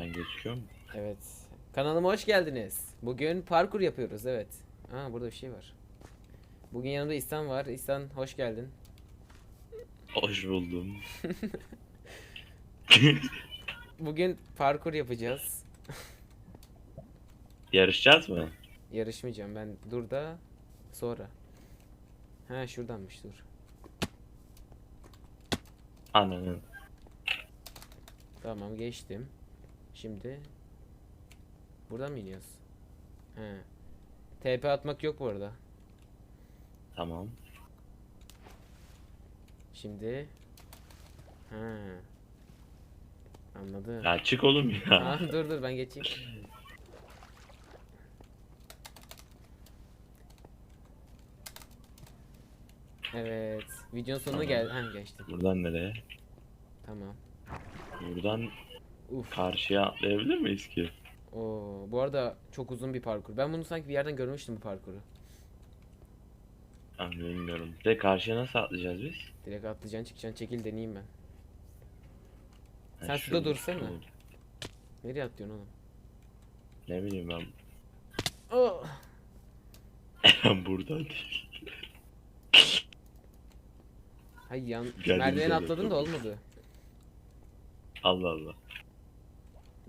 Ben gözüküyor mu? Evet. Kanalıma hoş geldiniz. Bugün parkur yapıyoruz evet. Aa burada bir şey var. Bugün yanımda İhsan var. İhsan hoş geldin. Hoş buldum. Bugün parkur yapacağız. Yarışacağız mı? Yarışmayacağım ben. Dur da sonra. Ha şuradanmış dur. Ananın. Tamam geçtim. Şimdi buradan mı iniyoruz? He. TP atmak yok bu arada. Tamam. Şimdi Ha. Anladım. Ya çık oğlum ya. Aa, dur dur ben geçeyim. Evet. Videonun sonuna Tamam. gel. Ha geçtim. Buradan nereye? Tamam. Buradan Uf. karşıya atlayabilir miyiz ki? Oo, bu arada çok uzun bir parkur. Ben bunu sanki bir yerden görmüştüm bu parkuru. Ben bilmiyorum. De karşıya nasıl atlayacağız biz? Direkt atlayacaksın çıkacaksın çekil deneyeyim ben. Ha, Sen şurada dursana. şurada. Nereye atlıyorsun oğlum? Ne bileyim ben. Oh. Burada değil. Hayır yan merdiven atladın da olmadı. Allah Allah.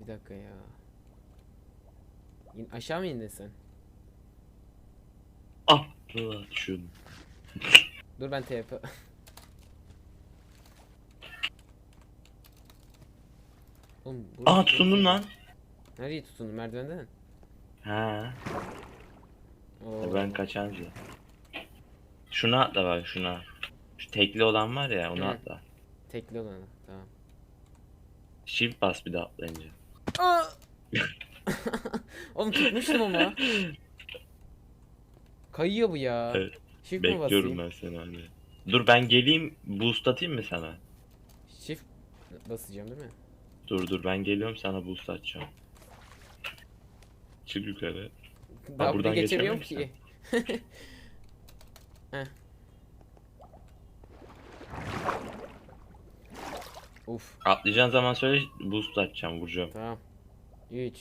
Bir dakika ya. İn, aşağı mı indin sen? Ah! Şunu. Dur ben TP. Oğlum Aa çok- tutundum lan. Nereye tutundun merdivenden? Ha. Oo. Ben kaçancı. Şuna atla bak şuna. Şu tekli olan var ya onu Hı. atla. Tekli olanı tamam. Shift bas bir de atlayınca. Aa! Oğlum tutmuştum ama. Kayıyor bu ya. Evet, Shift mi Bekliyorum basayım? ben seni hani. Dur ben geleyim boost atayım mı sana? Shift basacağım değil mi? Dur dur ben geliyorum sana boost atacağım. Çık yukarı. Daha buradan buradan geçemiyorum geçemiyor ki. Heh. Uf Atlayacağın zaman söyle boost atacağım vuracağım. tamam. 3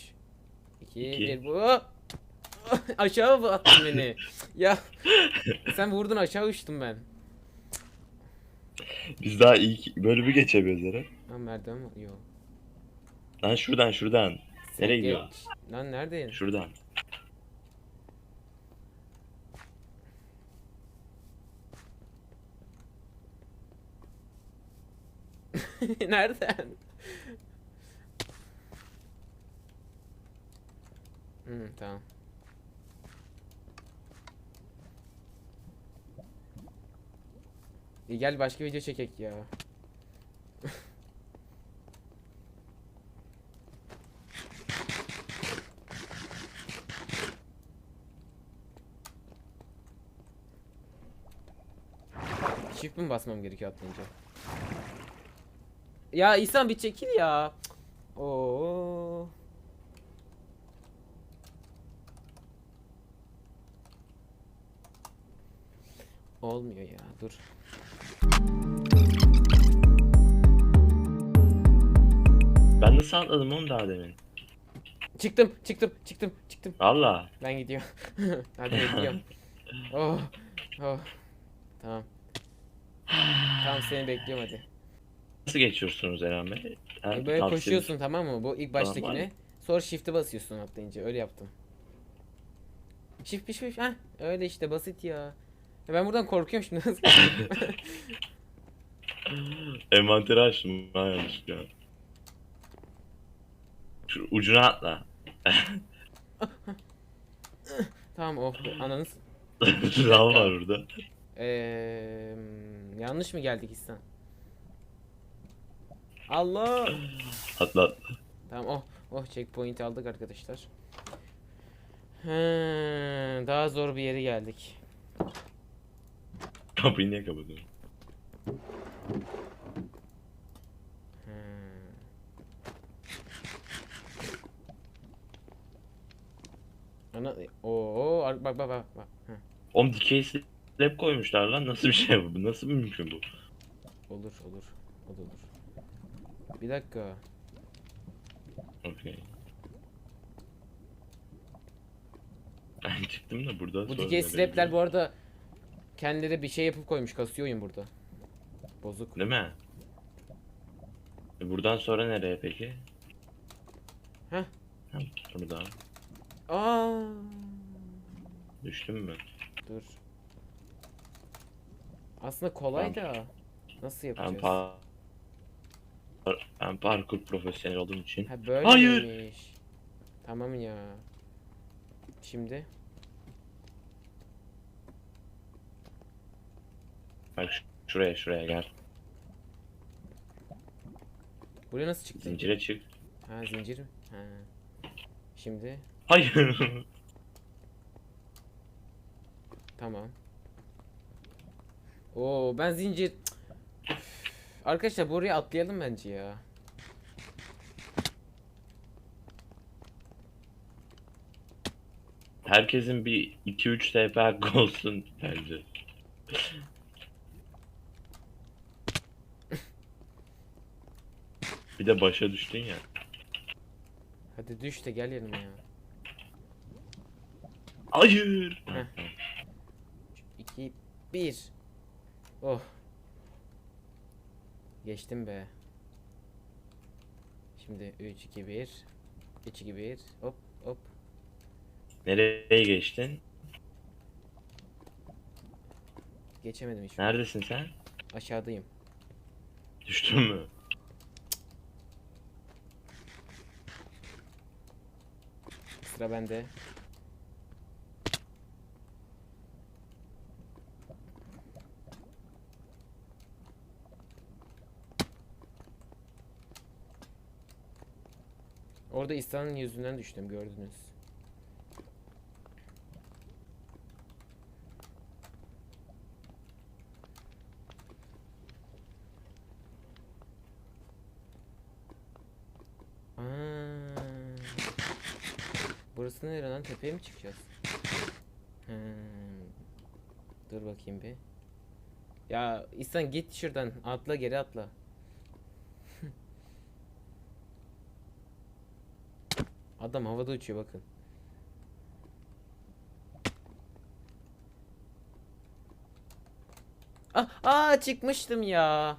2 İki. 1 bu. aşağı attın beni? ya sen vurdun aşağı uçtum ben. Biz daha ilk bölümü geçemiyoruz herhalde. Lan merdiven mi? Yok. Lan şuradan şuradan. Nereye geç. gidiyorsun? Lan neredeyin? Şuradan. Nereden? Hmm, tamam. İyi gel başka video çekek ya. Shift mi basmam gerekiyor atlayınca? Ya İhsan bir çekil ya. Oo. Olmuyor ya dur. Ben nasıl atladım oğlum daha demin? Çıktım çıktım çıktım çıktım. Valla. Ben gidiyorum. Hadi bekliyorum. Oh. Oh. Tamam. Tamam seni bekliyorum hadi. Nasıl geçiyorsunuz Eren Bey? Ha, E, Böyle tavsiye- koşuyorsun tamam mı? Bu ilk baştakine. hadi. Sonra shift'e basıyorsun atlayınca. Öyle yaptım. Shift shift shift. Heh, öyle işte basit ya. Ya Ben buradan korkuyorum şimdi. Nasıl- Envanteri açtım ha yanlışlıkla. Şu ucuna atla. tamam oh ananız. Lav var burada. Eee yanlış mı geldik İhsan? Allah. Atla atla. Tamam oh oh checkpoint aldık arkadaşlar. He, daha zor bir yere geldik. Kapıyı niye kapatıyorsun? He. Ana o bak bak bak bak. Heh, Oğlum dikey slab koymuşlar lan. Nasıl bir şey bu? Nasıl mümkün bu? olur olur. O da olur. Bir dakika. Okey. Ben çıktım da burada Bu DJ Slap'ler bu arada kendileri bir şey yapıp koymuş. Kasıyor oyun burada. Bozuk. Değil mi? E buradan sonra nereye peki? Heh. Heh, Burada. Aa. Düştüm mü? Dur. Aslında kolay da. Nasıl yapacağız? pa- par ben parkur profesyonel olduğum için. Ha böyle Hayır. miymiş? Tamam ya. Şimdi Bak şuraya şuraya gel. buraya nasıl çıktın? Zincire çık. Ha zincir mi? Ha. Şimdi Hayır. tamam. Oo ben zincir. Arkadaşlar buraya atlayalım bence ya. Herkesin bir 2-3 TP hakkı olsun bence. Bir de başa düştün ya. Hadi düş de gel yanıma ya. Hayır. Heh. 2 1 Oh. Geçtim be. Şimdi 3 2 1 3 2 1 hop hop. Nereye geçtin? Geçemedim hiç. Neredesin sen? Aşağıdayım. Düştün mü? Sıra bende. Orada İhsan'ın yüzünden düştüm gördünüz. Aa. Burası nere lan? Tepeye mi çıkacağız? Hmm. Dur bakayım bir. Ya İhsan git şuradan. Atla geri atla. Adam havada uçuyor bakın. Ah, aa çıkmıştım ya.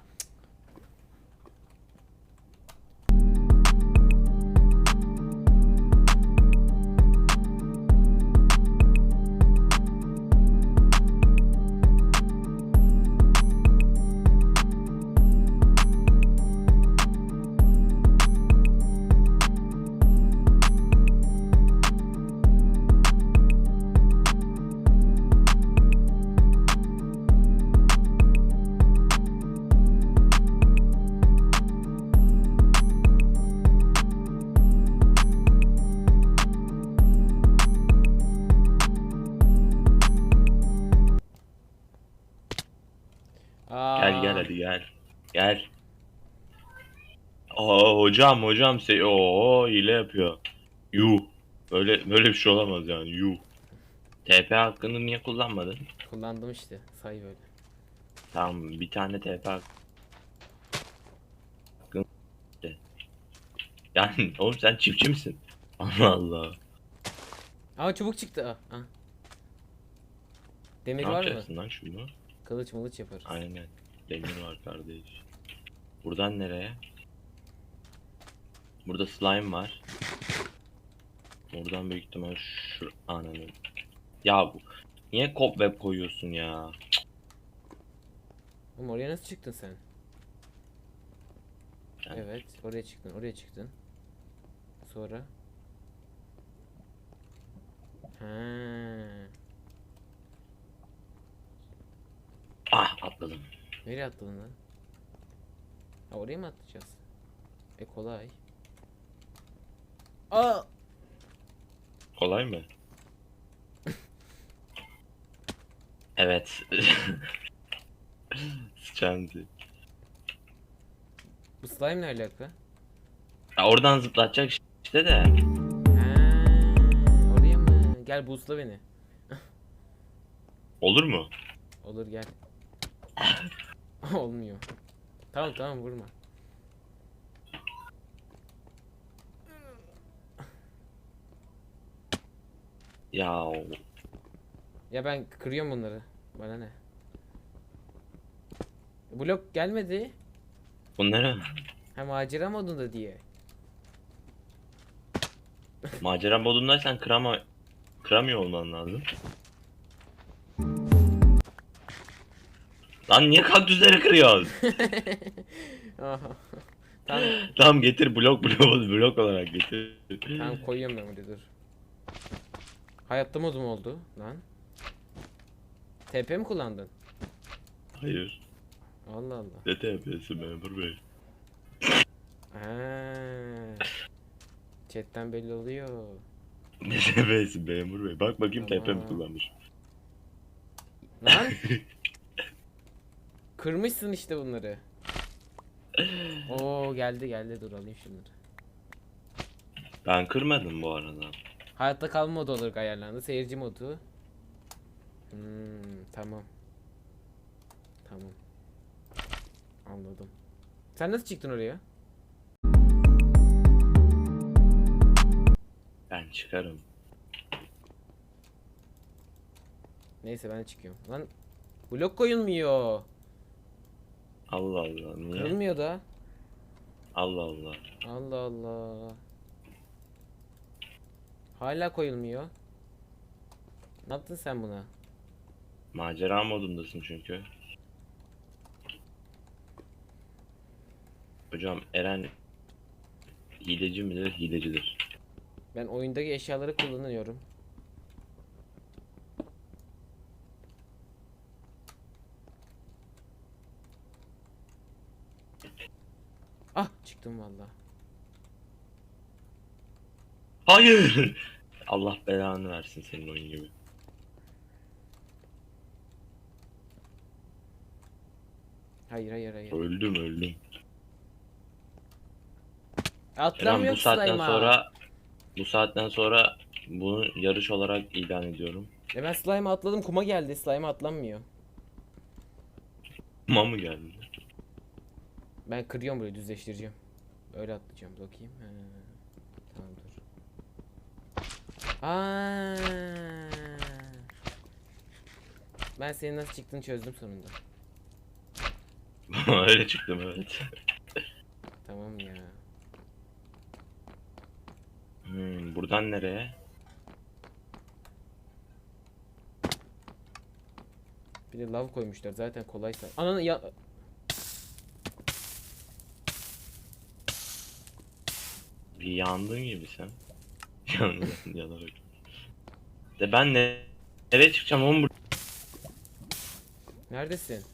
Hadi gel. Gel. Aa hocam hocam se o hile yapıyor. Yuh. Böyle böyle bir şey olamaz yani. Yuh. TP hakkını niye kullanmadın? Kullandım işte. Say böyle. Tamam bir tane TP hakkı. Yani oğlum sen çiftçi misin? Allah Allah. Aa çubuk çıktı. Aa. aa. Demir Ne var mı? yapacaksın lan şunu? Kılıç mılıç yaparız. Aynen. Demir var kardeş. Buradan nereye? Burada slime var. Oradan büyük ihtimal şu ananı. Ya bu niye cobweb koyuyorsun ya? Oğlum oraya nasıl çıktın sen? Yani Evet, oraya çıktın, oraya çıktın. Sonra? Ha. Ah atladım. Nereye atladın lan? Ha oraya mı atlayacağız? E kolay. Aa! Kolay mı? evet. Sıçandı. Bu slime ne alaka? Ya oradan zıplatacak işte de. Ha, oraya mı? Gel boostla beni. Olur mu? Olur gel. Olmuyor. Tamam tamam vurma. Ya Ya ben kırıyorum bunları. Bana ne? Blok gelmedi. Bunları Ha macera modunda diye. macera modundaysan kırama kıramıyor olman lazım. Lan niye kaktüsleri kırıyorsun? Tamam, tamam getir blok blok blok olarak getir. tamam koyuyorum ben buraya dur. Hayatta modum oldu lan. TP mi kullandın? Hayır. Allah Allah. Ne TP'si memur bey? Ha. Chatten belli oluyor. Ne TP'si memur bey? Bak bakayım TP mi Tamam. kullanmış. Lan. Kırmışsın işte bunları. Oo geldi geldi dur alayım şunları. Ben kırmadım bu arada. Hayatta kalma modu olarak ayarlandı. Seyirci modu. Hmm, tamam. Tamam. Anladım. Sen nasıl çıktın oraya? Ben çıkarım. Neyse ben çıkıyorum. Lan blok koyulmuyor. Allah Allah niye? Kırılmıyor da. Allah Allah. Allah Allah. Hala koyulmuyor. Ne yaptın sen buna? Macera modundasın çünkü. Hocam Eren hileci midir? Hilecidir. Ben oyundaki eşyaları kullanıyorum. Çıktım valla. Hayır! Allah belanı versin senin oyun gibi. Hayır hayır hayır. Öldüm öldüm. Eren Atlamıyor bu saatten slime'a. sonra bu saatten sonra bunu yarış olarak ilan ediyorum. E ben slime'a atladım kuma geldi. Slime'a atlanmıyor. Kuma mı geldi? Ben kırıyorum burayı düzleştireceğim. Öyle atlayacağım bakayım. He. Tamam dur. Aa. Ben senin nasıl çıktığını çözdüm sonunda. Öyle çıktım evet. Tamam ya. Hmm, buradan nereye? Bir de lav koymuşlar zaten kolaysa. Ananı ya Bir yandın gibi sen. Yandın yanarak. De ben ne nereye çıkacağım oğlum neredesin?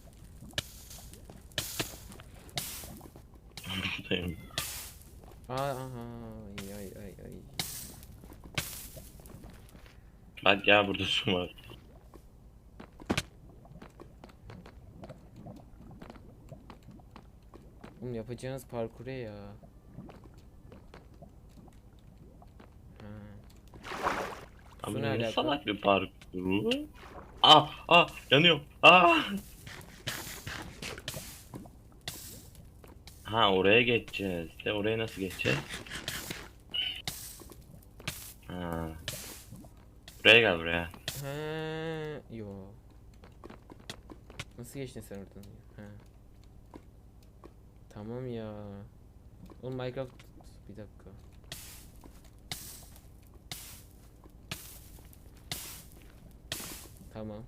buradayım. Aa, aha, ay ay ay ay. Bak ya burada su var. Oğlum yapacağınız parkure ya. Ha. Abi ne alaka? salak bir parkuru. Ah ah yanıyorum. Ah. Ha oraya geçeceğiz. De oraya nasıl geçeceğiz? Ha. Buraya gel buraya. He, yo. Nasıl geçtin sen oradan? He. Tamam ya. Oğlum Minecraft bir dakika. Tamam.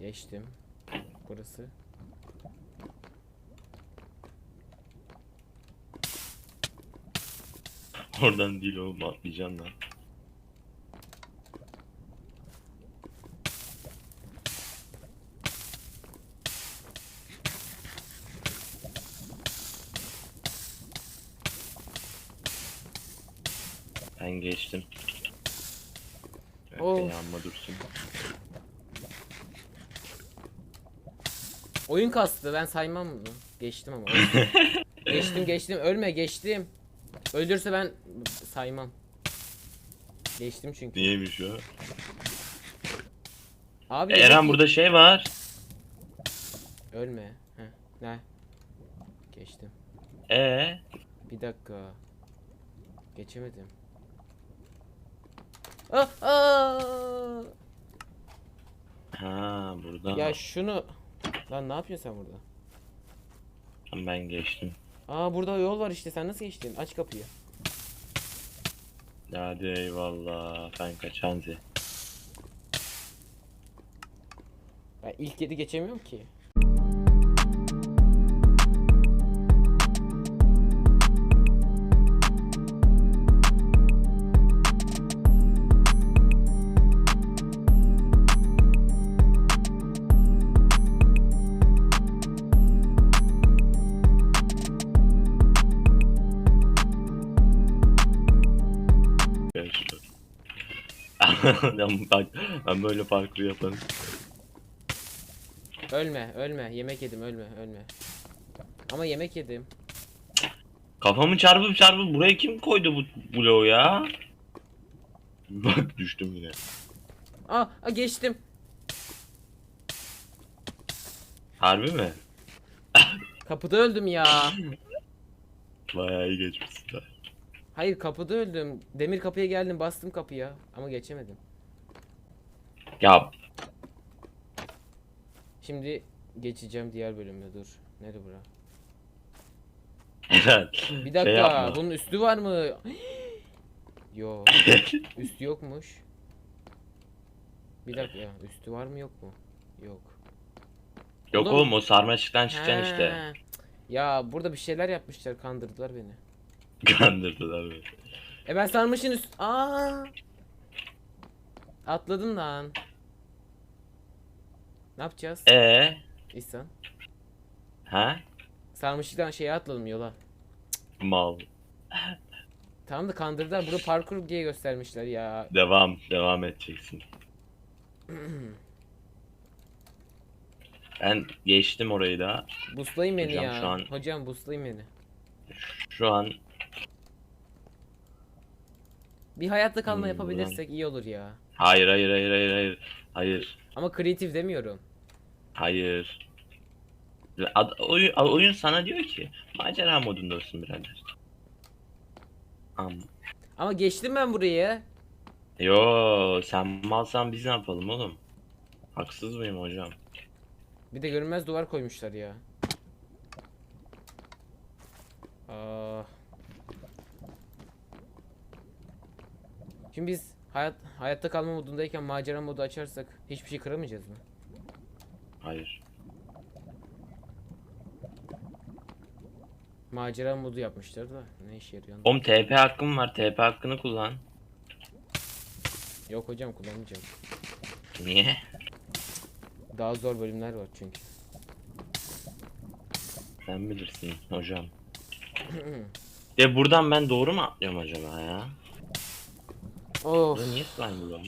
Geçtim. Burası. Oradan değil oğlum atlayacaksın lan. Ben geçtim. Yanma dursun. Oyun kastı ben saymam bunu. Geçtim ama. geçtim geçtim ölme geçtim. Öldürse ben saymam. Geçtim çünkü. Niyeymiş o? Abi E, Eren burada şey var. Ölme. Heh. Ne? Geçtim. E Bir dakika. Geçemedim. Ah, ah! Ha burada. Ya şunu lan ne yapıyorsun sen burada? Ben geçtim. Aa burada yol var işte sen nasıl geçtin? Aç kapıyı. Hadi eyvallah. Ben kaçanzi. Ben ilk yedi geçemiyorum ki. Ben, ben böyle parkur yaparım. Ölme, ölme. Yemek yedim, ölme, ölme. Ama yemek yedim. Kafamı çarpıp çarpıp buraya kim koydu bu bloğu ya? Bak düştüm yine. Aa, aa geçtim. Harbi mi? Kapıda öldüm ya. Bayağı iyi geçmişsin. Ha. Hayır kapıda öldüm. Demir kapıya geldim bastım kapıya ama geçemedim. Ya Şimdi geçeceğim diğer bölüme dur. Nerede bura? Eren. Bir dakika Şey yapma. bunun üstü var mı? Yo üstü yokmuş. Bir dakika üstü var mı yok mu? Yok. Yok Oğlum. oğlum o sarmaşıktan çıkacaksın işte. Ya burada bir şeyler yapmışlar kandırdılar beni. Kandırdılar beni. E ben sarmışın üst... Aa! Atladım lan. Ne yapacağız? Ee, İhsan. ha? Sarmışlıktan şeye atladım yola. Mal. Tamam da kandırdılar. Burada parkur diye göstermişler ya. Devam, devam edeceksin. Ben geçtim orayı da. Buslayın beni Hocam ya. şu an- Hocam buslayın beni. Şu an Bir hayatta kalma Hmm, yapabilirsek iyi olur ya. hayır hayır hayır hayır hayır. Hayır. Ama kreatif demiyorum. Hayır. Ad, oyun, oyun sana diyor ki macera modundasın birader. Am. Ama geçtim ben burayı. Yo sen malsan biz ne yapalım oğlum? Haksız mıyım hocam? Bir de görünmez duvar koymuşlar ya. Şimdi biz hayat hayatta kalma modundayken macera modu açarsak hiçbir şey kıramayacağız mı? Hayır. Macera modu yapmışlar da ne işe yarıyor? Oğlum TP hakkım var. TP hakkını kullan. Yok hocam kullanmayacağım. Niye? Daha zor bölümler var çünkü. Sen bilirsin hocam. De buradan ben doğru mu atlıyorum acaba ya? Of. Burada niye slime bu lan?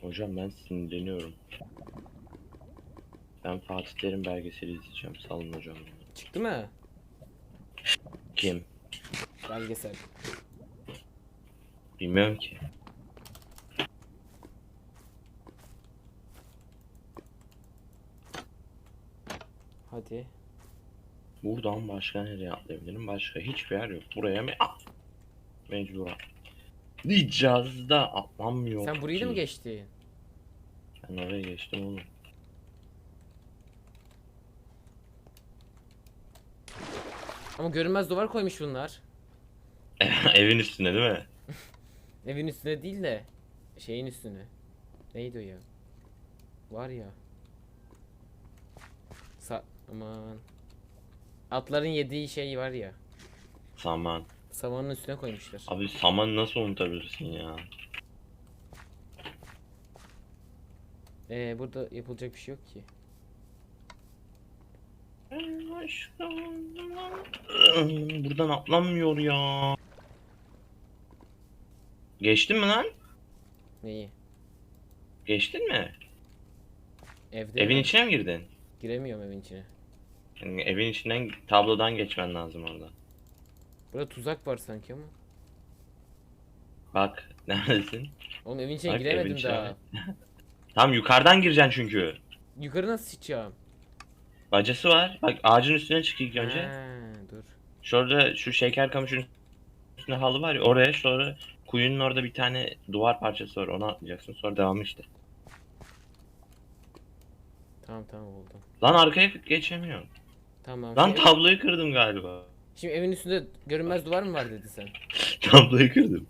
Hocam ben sinirleniyorum. Ben Fatih Terim belgeseli izleyeceğim. Salın hocam. Çıktı mı? Kim? Belgesel. Bilmiyorum ki. Hadi. Buradan başka nereye atlayabilirim? Başka hiçbir yer yok. Buraya mı? Ah! Mecbur atlayacağız da atlamıyor. Sen burayı da mı geçtin? Ben oraya geçtim oğlum. Ama görünmez duvar koymuş bunlar. Evin üstüne değil mi? Evin üstüne değil de şeyin üstüne. Neydi o ya? Var ya. Sa aman. Atların yediği şey var ya. Saman. Samanın üstüne koymuşlar. Abi saman nasıl unutabilirsin ya? Ee burada yapılacak bir şey yok ki. Buradan atlanmıyor ya. Geçtin mi lan? Neyi? Geçtin mi? Evde Evin mi? içine mi girdin? Giremiyorum evin içine. Yani evin içinden tablodan geçmen lazım orada. Burada tuzak var sanki ama. Bak neredesin? Oğlum evin içine Bak, giremedim evin içine daha. Tam yukarıdan gireceksin çünkü. Yukarı nasıl çıkacağım? Bacası var. Bak ağacın üstüne çık ilk önce. Ha, dur. Şurada şu şeker kamışın üstünde halı var ya oraya sonra kuyunun orada bir tane duvar parçası var ona atlayacaksın sonra devamı işte. Tamam tamam oldu. Lan arkaya geçemiyorum. Tamam. Lan Şimdi, tabloyu kırdım galiba. şimdi evin üstünde görünmez duvar mı var dedi sen? Tabloyu kırdım.